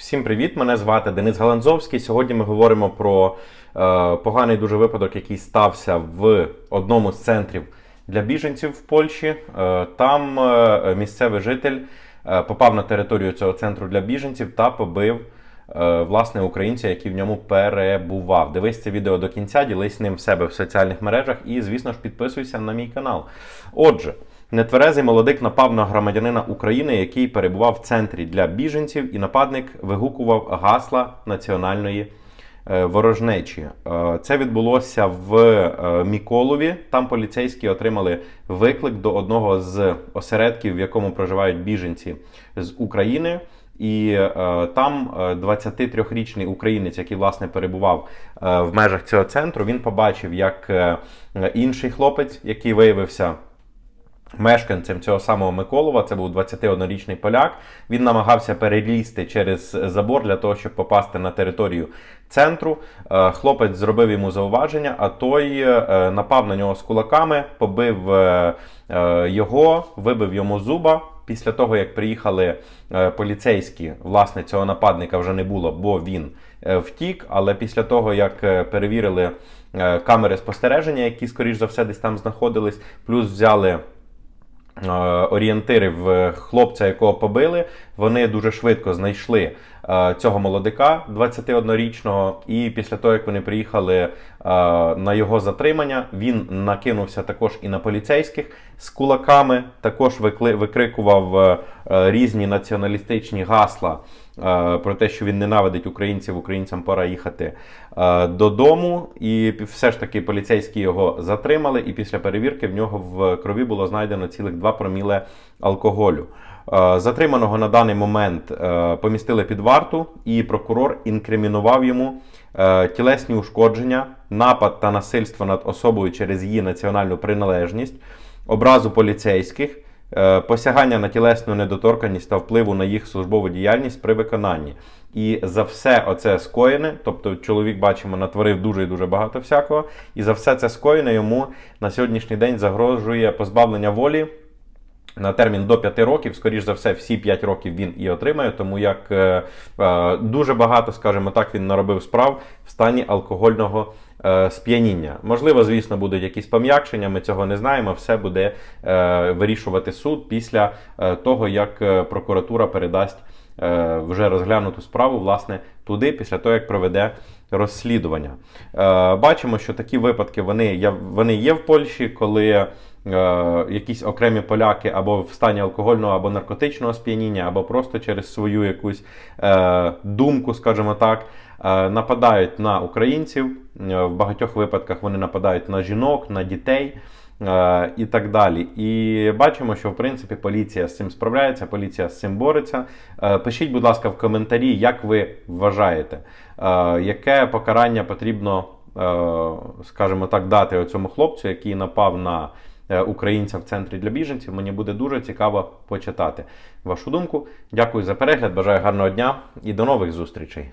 Всім привіт! Мене звати Денис Галанзовський. Сьогодні ми говоримо про е, поганий дуже випадок, який стався в одному з центрів для біженців в Польщі. Е, там е, місцевий житель е, попав на територію цього центру для біженців та побив е, власне українця, який в ньому перебував. Дивись це відео до кінця, ділись ним в себе в соціальних мережах і, звісно ж, підписуйся на мій канал. Отже. Нетверезий молодик напав на громадянина України, який перебував в центрі для біженців, і нападник вигукував гасла національної е, ворожнечі. Е, Це відбулося в е, Міколові. Там поліцейські отримали виклик до одного з осередків, в якому проживають біженці з України. І е, там е, 23-річний українець, який власне перебував е, в межах цього центру, він побачив, як е, інший хлопець, який виявився мешканцем цього самого Миколова, це був 21-річний поляк. Він намагався перелізти через забор для того, щоб попасти на територію центру. Е, Хлопець зробив йому зауваження, а той е, напав на нього з кулаками, побив е, його, вибив йому зуба. Після того, як приїхали поліцейські, власне, цього нападника вже не було, бо він втік. Але після того, як перевірили камери спостереження, які, скоріш за все, десь там знаходились, плюс взяли орієнтири в хлопця, якого побили, вони дуже швидко знайшли е, цього молодика 21-річного. І після того, як вони приїхали е, на його затримання, він накинувся також і на поліцейських з кулаками, також викрикував е, е, різні націоналістичні гасла. Е, Про те, що він ненавидить українців, українцям пора їхати е, додому, і все ж таки поліцейські його затримали. І після перевірки в нього в крові було знайдено цілих 2 проміле алкоголю. Е, Затриманого на даний момент помістили під варту, і прокурор інкримінував йому тілесні ушкодження, напад та насильство над особою через її національну приналежність, образу поліцейських, посягання на тілесну недоторканність та впливу на їх службову діяльність при виконанні. І за все оце скоєне, тобто чоловік, бачимо, натворив дуже і дуже багато всякого, і за все це скоєне йому на сьогоднішній день загрожує позбавлення волі на термін до 5 років, скоріш за все, всі 5 років він і отримає, тому як е, е, дуже багато, скажімо так, він наробив справ в стані алкогольного е, сп'яніння. Можливо, звісно, будуть якісь пом'якшення, ми цього не знаємо. Все буде е, вирішувати суд після е, того, як е, прокуратура передасть е, вже розглянуту справу, власне, туди, після того, як проведе розслідування. Е, Бачимо, що такі випадки вони, є- в Польщі, коли е, якісь окремі поляки або в стані алкогольного або наркотичного сп'яніння, або просто через свою якусь е, думку, скажімо так, е, нападають на українців. Е, В багатьох випадках вони нападають на жінок, на дітей. е, І так далі. І бачимо, що в принципі поліція з цим справляється, поліція з цим бореться. Е, Пишіть, будь ласка, в коментарі, як ви вважаєте, е, яке покарання потрібно, е, скажімо так, дати цьому хлопцю, який напав на е, українця в центрі для біженців. Мені буде дуже цікаво почитати вашу думку. Дякую за перегляд, бажаю гарного дня і до нових зустрічей.